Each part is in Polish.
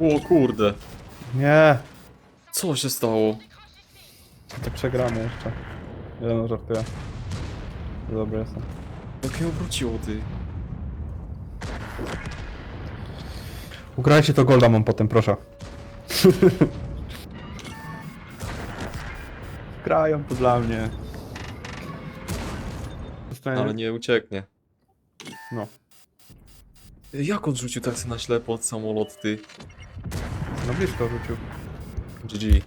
O kurde. Nie! Co się stało? To przegramy jeszcze. Nie no, żartuję. Dobry jestem. Jak mnie obróciło, ty? Ugrajcie to golda mam potem, proszę. Grają to dla mnie. Zostanie... Ale nie ucieknie. No. Jak on rzucił tak na ślepo od samolot, ty? No blisko rzucił. GG.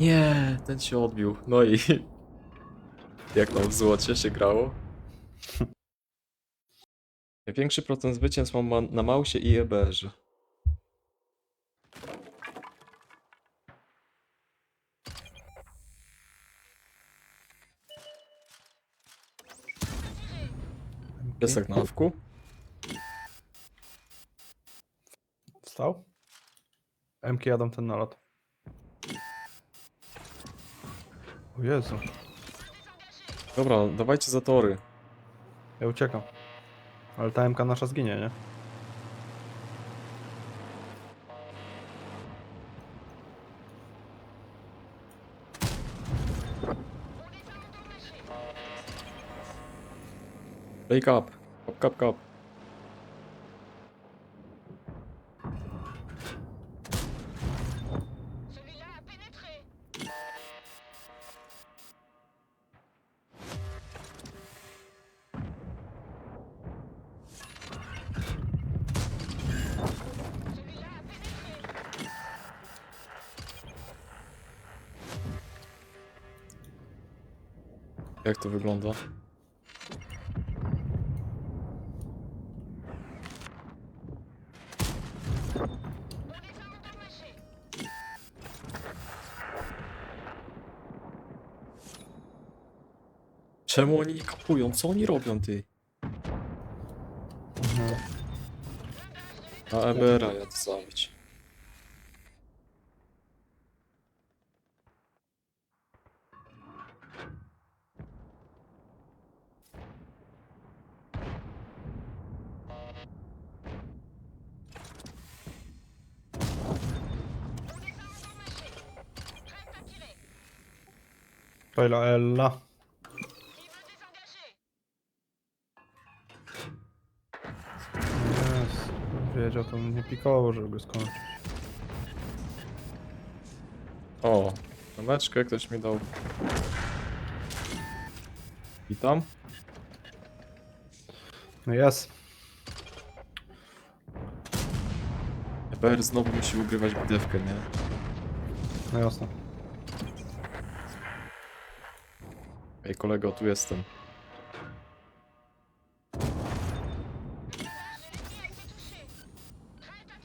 Nie, ten się odbił. No i... Jak tam w złocie się grało? Największy procent zwycięstw mam ma- na Mausie i E EBR-ze. Piesek na awku? Wstał? MK jadą ten nalot. O Jezu, Dobra, dawajcie za tory. ja uciekam. Ale ta MK nasza zginie, nie? Wake up. Kap, kap, kap. Jak to wygląda? Czemu oni nie kapują? Co oni robią, ty? Mhm. A EBR-a ja to zabić. Fajla Ella. Jest. Wiedział, to mnie pikowało, żeby go skończyć. O, nameczkę ktoś mi dał. Witam. No jest. EBR znowu musi ugrywać bidewkę, nie? No jasne. Ej kolego, tu jestem.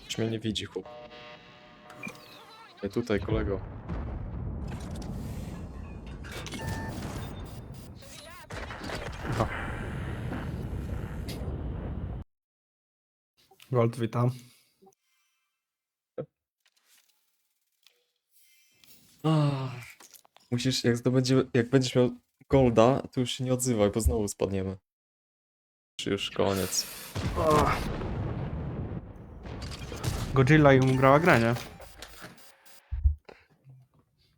Już mnie nie widzi, chłop. Ej, tutaj, kolego. Gold, witam. Musisz, jak zdobędzie, jak będziesz miał golda, to już się nie odzywaj, bo znowu spadniemy. Czy już koniec. Godzilla im grała grę, nie?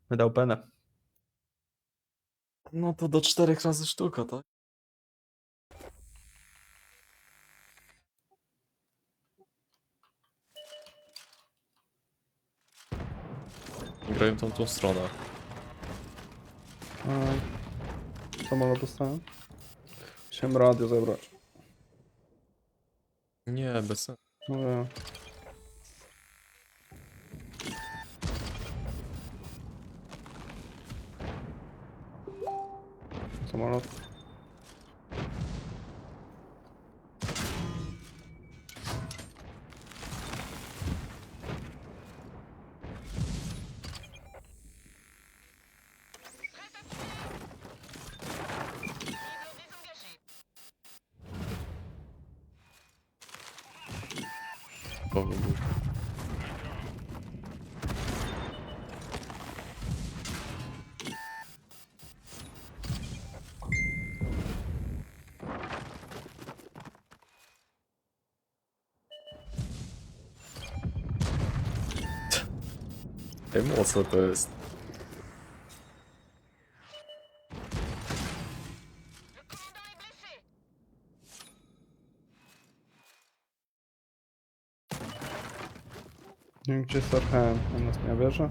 Wydał penę. No to do czterech razy sztuka, tak? Grają tą tą stronę. A, samolot dostałem? Chciałem radio zebrać. Nie, bez sensu. No ja. brauchen ihn nicht. Im Wasserbürst. Nie wiem gdzie jest RHM, on nas nie bierze.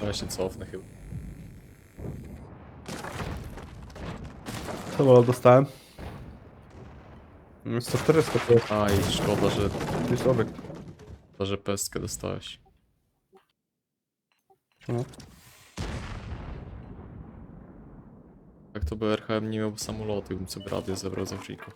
Ale się cofnę chyba. Co dostałem? Mm, 140 to jest, Aj, szkoda, że, to jest obiekt. szkoda, że pestkę dostałeś. Czemu? Jak to by RHM nie miał samolotu, bym sobie radio zebrał za friku.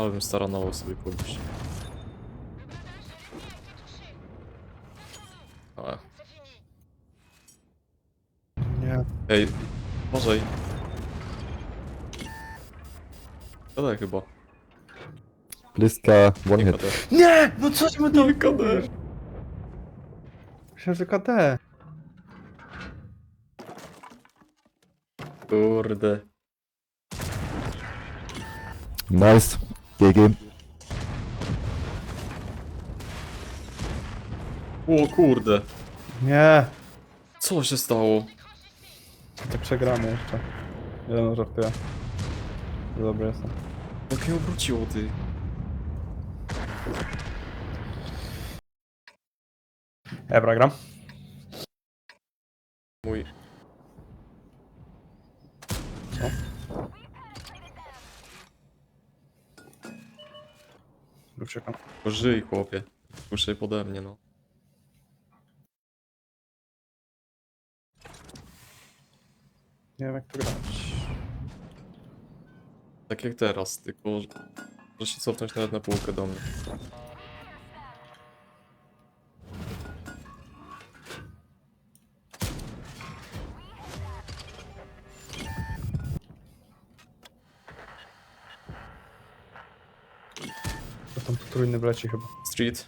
Ale bym staranował sobie pójść. Ale... Nie. Ej, uważaj. Szkoda chyba. Bliska, one Nie hit. Nie! No coś my to Nie KD. Myślałem, że KD. Kurde. Nice. GG. O kurde. Nie! Co się stało? To przegramy jeszcze. Ja no żartuję. Dobry jestem. Jak mnie obróciło ty? Ebra gram. Mój... Lub czekam. Żyj chłopie. Słyszaj pode mnie no. Nie wiem jak to grać. Tak jak teraz, tylko... Że się cofnąć nawet na półkę do mnie. Tam potrójny wleci chyba. Street.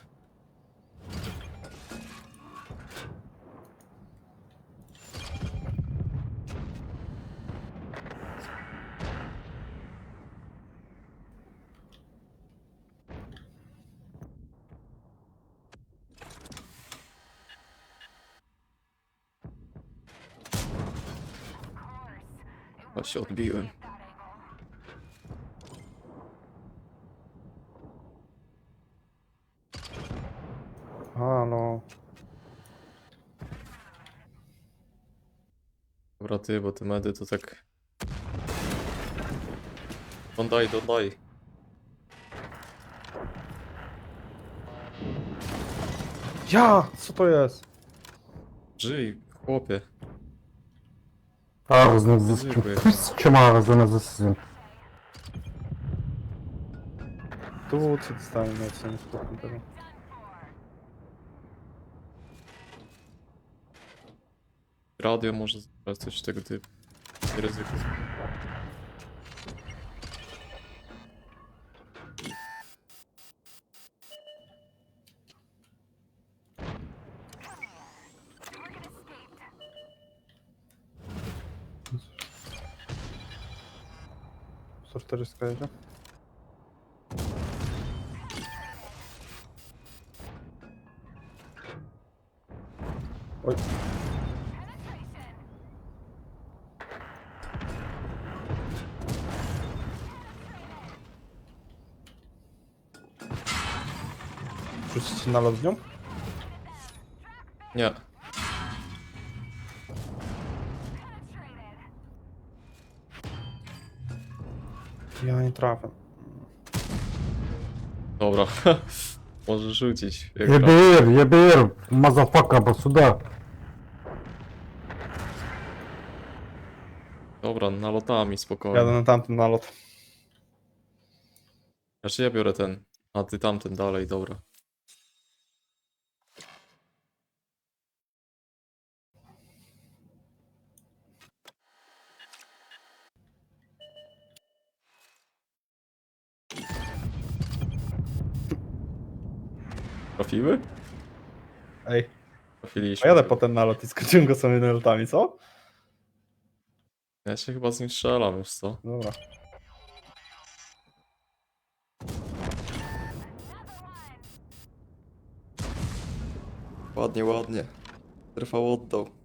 Się odbiłem. Вау. Брати, бо ти меди то так. Дондай, дондай. Я! что то есть. є? Жий, хопі. Арз не зіскін. Чому арз не зіскін? Тут стане на цьому штуку. Radio może zabrać coś tego typu. Ryzyko. Co 400 jedzie? Oj. Rzucicie na lot z nią? Nie. Ja nie trafię. Dobra. Możesz rzucić. jak Я gra. БР, я БР, мазафака, по сюда. Dobra, nalotami spokojnie. Jadę na tamten nalot. Znaczy ja biorę ten, a ty tamten dalej, dobra. Trafimy? Ej, Trafiliśmy. pojadę potem na lot i skończymy go samymi nalotami, co? Ja się chyba z nim strzelam, wiesz co? Dobra. Ładnie, ładnie. Trwał oddał.